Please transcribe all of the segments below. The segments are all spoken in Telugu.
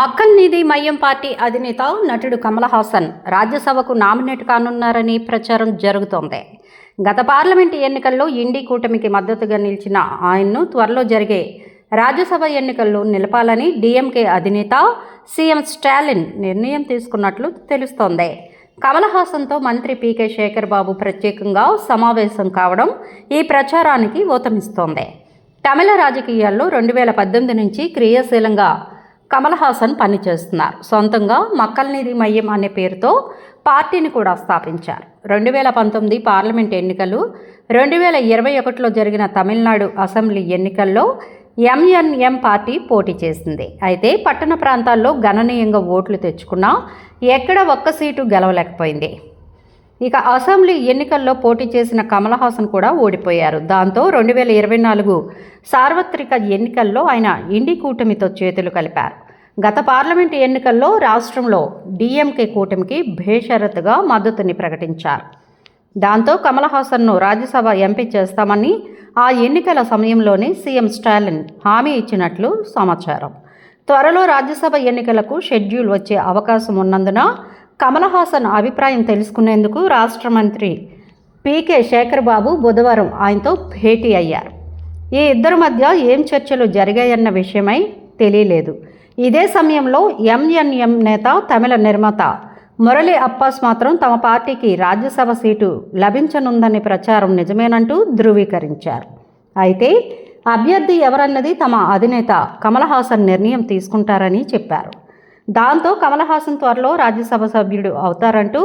మక్కల్ నిధి మయం పార్టీ అధినేత నటుడు కమల్ హాసన్ రాజ్యసభకు నామినేట్ కానున్నారని ప్రచారం జరుగుతోంది. గత పార్లమెంట్ ఎన్నికల్లో ఇండి కూటమికి మద్దతుగా నిలిచిన ఆయన్ను త్వరలో జరిగే రాజ్యసభ ఎన్నికల్లో నిలపాలని డిఎంకే అధినేత సీఎం స్టాలిన్ నిర్ణయం తీసుకున్నట్లు తెలుస్తోంది. కమల్ హాసన్తో మంత్రి పీకే శేఖర్ బాబు ప్రత్యేకంగా సమావేశం కావడం ఈ ప్రచారానికి ఊతమిస్తోంది. తమిళ రాజకీయాల్లో రెండు వేల పద్దెనిమిది నుంచి క్రియాశీలంగా కమల్ హాసన్ పనిచేస్తున్నారు. సొంతంగా మక్కల్నిధి మయ్యం అనే పేరుతో పార్టీని కూడా స్థాపించారు. రెండు వేల పంతొమ్మిది పార్లమెంట్ ఎన్నికలు రెండు వేల ఇరవై ఒకటిలో జరిగిన తమిళనాడు అసెంబ్లీ ఎన్నికల్లో ఎంఎన్ఎం పార్టీ పోటీ చేసింది. అయితే పట్టణ ప్రాంతాల్లో గణనీయంగా ఓట్లు తెచ్చుకున్నా ఎక్కడ ఒక్క సీటు గెలవలేకపోయింది. ఇక అసెంబ్లీ ఎన్నికల్లో పోటీ చేసిన కమల్ హాసన్ కూడా ఓడిపోయారు. దాంతో రెండు వేల ఇరవై నాలుగు సార్వత్రిక ఎన్నికల్లో ఆయన ఇండి కూటమితో చేతులు కలిపారు. గత పార్లమెంటు ఎన్నికల్లో రాష్ట్రంలో డీఎంకే కూటమికి భేషరత్తుగా మద్దతుని ప్రకటించారు. దాంతో కమల్ హాసన్ను రాజ్యసభ ఎంపీ చేస్తామని ఆ ఎన్నికల సమయంలోనే సీఎం స్టాలిన్ హామీ ఇచ్చినట్లు సమాచారం. త్వరలో రాజ్యసభ ఎన్నికలకు షెడ్యూల్ వచ్చే అవకాశం ఉన్నందున కమల్ హాసన్ అభిప్రాయం తెలుసుకునేందుకు రాష్ట్ర మంత్రి పీకే శేఖర్ బాబు బుధవారం ఆయనతో భేటీ అయ్యారు. ఈ ఇద్దరి మధ్య ఏం చర్చలు జరిగాయన్న విషయమై తెలియలేదు. ఇదే సమయంలో ఎంఎన్ఎం నేత తమిళ నిర్మాత మురళి అప్పాస్ మాత్రం తమ పార్టీకి రాజ్యసభ సీటు లభించనుందనే ప్రచారం నిజమేనంటూ ధృవీకరించారు. అయితే అభ్యర్థి ఎవరన్నది తమ అధినేత కమల్ హాసన్ నిర్ణయం తీసుకుంటారని చెప్పారు. దాంతో కమల్ హాసన్ త్వరలో రాజ్యసభ సభ్యుడు అవుతారంటూ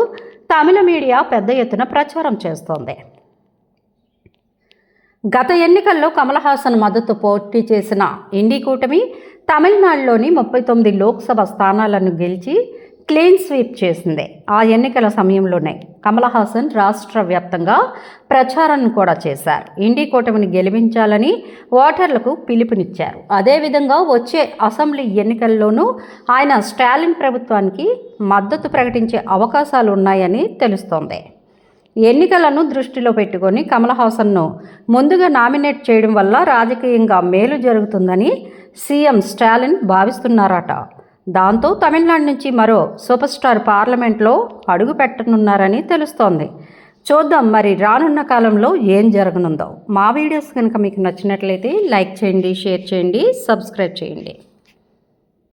తమిళ మీడియా పెద్ద ఎత్తున ప్రచారం చేస్తోంది. గత ఎన్నికల్లో కమల్ హాసన్ మద్దతు పోటీ చేసిన ఇండి కూటమి తమిళనాడులోని ముప్పై తొమ్మిది లోక్సభ స్థానాలను గెలిచి క్లీన్ స్వీప్ చేసింది. ఆ ఎన్నికల సమయంలోనే కమల్ హాసన్ రాష్ట్ర వ్యాప్తంగా ప్రచారాన్ని కూడా చేశారు. ఇండి కూటమిని గెలిపించాలని ఓటర్లకు పిలుపునిచ్చారు. అదేవిధంగా వచ్చే అసెంబ్లీ ఎన్నికల్లోనూ ఆయన స్టాలిన్ ప్రభుత్వానికి మద్దతు ప్రకటించే అవకాశాలు ఉన్నాయని తెలుస్తోంది. ఎన్నికలను దృష్టిలో పెట్టుకొని కమల్ హాసన్ను ముందుగా నామినేట్ చేయడం వల్ల రాజకీయంగా మేలు జరుగుతుందని సీఎం స్టాలిన్ భావిస్తున్నారట. దాంతో తమిళనాడు నుంచి మరో సూపర్ స్టార్ పార్లమెంట్లో అడుగు పెట్టనున్నారని తెలుస్తోంది. చూద్దాం మరి రానున్న కాలంలో ఏం జరగనుందో. మా వీడియోస్ కనుక మీకు నచ్చినట్లయితే లైక్ చేయండి షేర్ చేయండి సబ్స్క్రైబ్ చేయండి.